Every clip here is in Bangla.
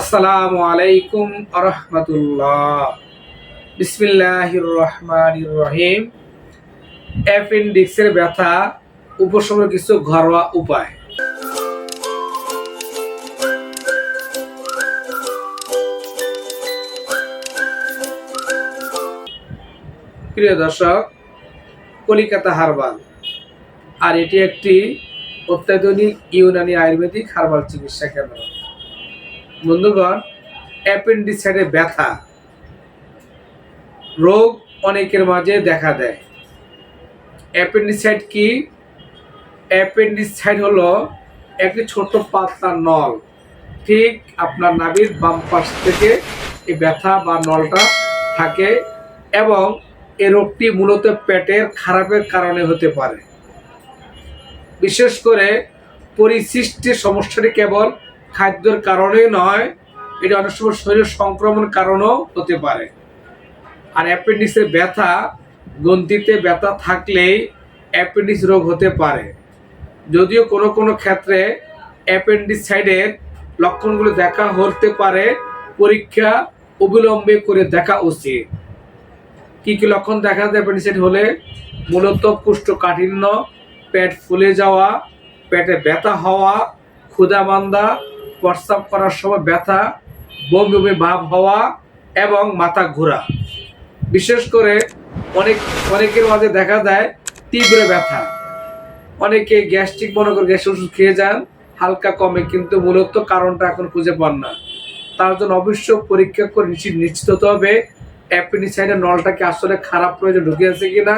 আসসালামু আলাইকুম আরহামতুল্লাহ। বিসমিল্লাহির রহমানির রহিম অ্যাপেন্ডিক্সের ব্যথা উপশমের কিছু ঘরোয়া উপায়। প্রিয় দর্শক, কলিকাতা হারবাল। আর এটি একটি অত্যাধুনিক ইউনানি আয়ুর্বেদিক হারবাল চিকিৎসা কেন্দ্র। বন্ধুগণ অ্যাপেন্ডিসাইডে ব্যথা রোগ অনেকের মাঝে দেখা দেয়। অ্যাপেন্ডিসাইড কি? অ্যাপেন্ডিসাইড হলো একটি ছোট পাতলা নল। ঠিক আপনার নাভির বাম পাশ থেকে এই ব্যথা বা নলটা থাকে এবং এ রোগটি মূলত পেটের খারাপের কারণে হতে পারে। বিশেষ করে পরিসৃষ্টির সমস্যাটি কেবল খাদ্যের কারণেই নয়, এটা অনেক সময় শরীরের সংক্রমণ কারণেও হতে পারে। আর অ্যাপেন্ডিক্সের ব্যথা, গ্রন্থিতে ব্যথা থাকলেই অ্যাপেন্ডিক্স রোগ হতে পারে। যদিও কোনো কোনো ক্ষেত্রে অ্যাপেন্ডিসাইডের লক্ষণগুলো দেখা হতে পারে, পরীক্ষা অবিলম্বে করে দেখা উচিত। কী কী লক্ষণ দেখা যায় অ্যাপেন্ডিসাইড হলে? মূলত কুষ্ঠকাঠিন্য, পেট ফুলে যাওয়া, পেটে ব্যথা হওয়া ক্ষুধা মান্দা প্রস্রাব করার সময় ব্যথা বমি ভাব হওয়া এবং মাথা ঘোরা। বিশেষ করে অনেক, অনেকের মাঝে দেখা যায় তীব্র ব্যথা। অনেকে গ্যাস্ট্রিক, মনে করে গ্যাস ওষুধ খেয়ে যান, হালকা কমে, কিন্তু মূলত কারণটা এখন খুঁজে পান না। তার জন্য অবশ্য পরীক্ষা করে নিশ্চিত নিশ্চিত হতে হবে অ্যাপেন্ডিসাইডের নলটাকে আসলে খারাপ প্রয়োজন ঢুকে আছে কিনা,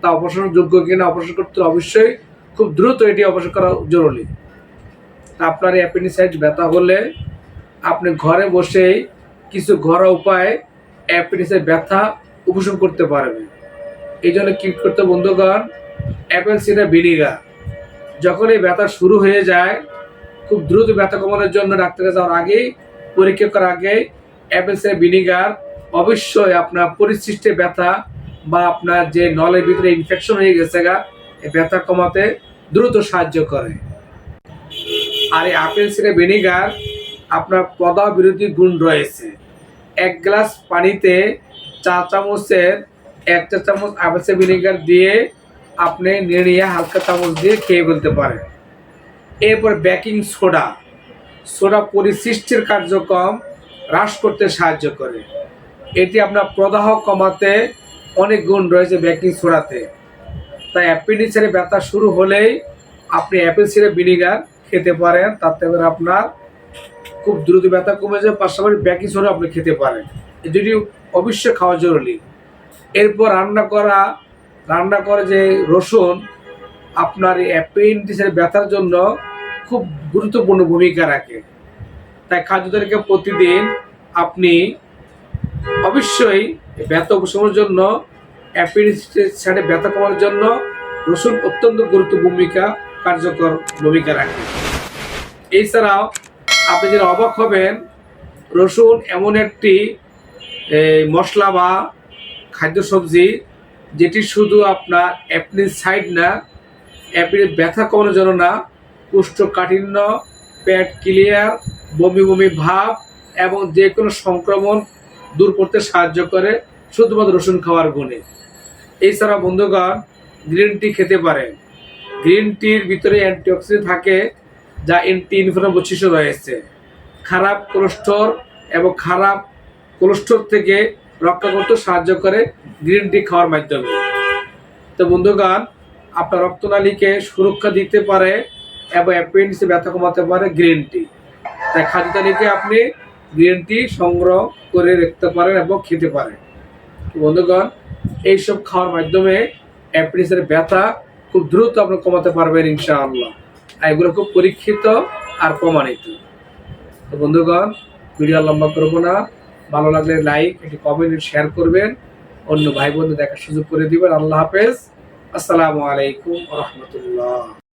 তা অপারেশন যোগ্য কিনা অপারেশন করতে অবশ্যই খুব দ্রুত এটি অপারেশন করা জরুরি। আপনার অ্যাপেন্ডিসাইড ব্যথা হলে আপনি ঘরে বসেই কিছু ঘরোয়া উপায় অ্যাপেন্ডিসাইড ব্যথা উপশম করতে পারবেন। এই জন্য কী করতে বন্ধুগণ অ্যাপেল সিডার ভিনিগার যখন এই ব্যথা শুরু হয়ে যায়, খুব দ্রুত ব্যথা কমানোর জন্য ডাক্তারের যাওয়ার আগেই, পরীক্ষা করার আগে অ্যাপেল সিডার ভিনিগার অবশ্যই আপনার পরিসৃষ্টে ব্যথা বা আপনার যে নলের ভিতরে ইনফেকশন হয়ে গেছে গা ব্যথা কমাতে দ্রুত সাহায্য করে। আর এই আপেল সিডার ভিনিগার আপনার পদা বিরোধী গুণ রয়েছে। এক গ্লাস পানিতে চা চামচের এক চা চামচ আপেল সিডার ভিনিগার দিয়ে আপনি নিয়ে হালকা চামচ দিয়ে খেয়ে ফেলতে পারেন। এরপর বেকিং সোডা। সোডা পরিসৃষ্টির কার্যক্রম হ্রাস করতে সাহায্য করে। এটি আপনার প্রদাহ কমাতে অনেক গুণ রয়েছে বেকিং সোডাতে। তাই অ্যাপেন্ডিক্সের ব্যথা শুরু হলেই আপনি অ্যাপেল সিরাপ ভিনিগার খেতে পারেন তাতে করে আপনার খুব দ্রুত ব্যথা কমে যায়, পাশাপাশি বেকিং সোডা আপনি খেতে পারেন। দুটি অবশ্যই খাওয়া জরুরি। এরপর রান্না করা, রান্না করে যে রসুন, আপনার এই অ্যাপেন্ডিক্সের ব্যথার জন্য খুব গুরুত্বপূর্ণ ভূমিকা রাখে। তাই খাদ্যদেরকে প্রতিদিন আপনি অবশ্যই ব্যথা উপশমের জন্য, অ্যাপেন্ডিক্সের ব্যথা কমার জন্য রসুন অত্যন্ত গুরুত্ব ভূমিকা, কার্যকর ভূমিকা রাখে। এছাড়াও আপনি যেন অবাক হবেন, রসুন এমন একটি মশলা বা খাদ্য সবজি যেটি শুধু আপনার অ্যাপনিল সাইড না অ্যাপিল ব্যথা কমানোর জন্য না, কুষ্ঠকাঠিন্য, পেট ক্লিয়ার, বমি বমি ভাব এবং যে কোনো সংক্রমণ দূর করতে সাহায্য করে শুধুমাত্র রসুন খাওয়ার গুণে। এছাড়া বন্ধুগণ, গ্রিন টি খেতে পারেন। গ্রিন টির ভিতরে অ্যান্টিঅক্সিডেন্ট থাকে যা অ্যান্টি ইনফ্লাম বৈশিষ্ট্য রয়েছে। খারাপ কোলেস্ট্রল এবং খারাপ কোলেস্ট্রল থেকে রক্ষা করতে সাহায্য করে গ্রিন টি খাওয়ার মাধ্যমে। তো বন্ধুগান আপনার রক্তনালীকে সুরক্ষা দিতে পারে এবং অ্যাপেন্ডিক্সে ব্যথা কমাতে পারে গ্রিন টি। তাই খাদ্য আপনি গ্রিন টি সংগ্রহ করে রাখতে পারেন এবং খেতে পারেন। বন্ধুগণ, এইসব খাওয়ার মাধ্যমে অ্যাপেন্ডিক্সের ব্যথা খুব দ্রুত আপনি কমাতে পারবেন ইনশাআল্লাহ। এগুলো খুব পরীক্ষিত আর প্রমাণিত। তো বন্ধুগণ, ভিডিও লম্বা করব না। ভালো লাগলে লাইক একটি কমেন্ট শেয়ার করবেন। অন্য ভাই বোনদের দেখার সুযোগ করে দিবেন। আল্লাহ হাফেজ। আসসালামু আলাইকুম রহমতুল্লাহ।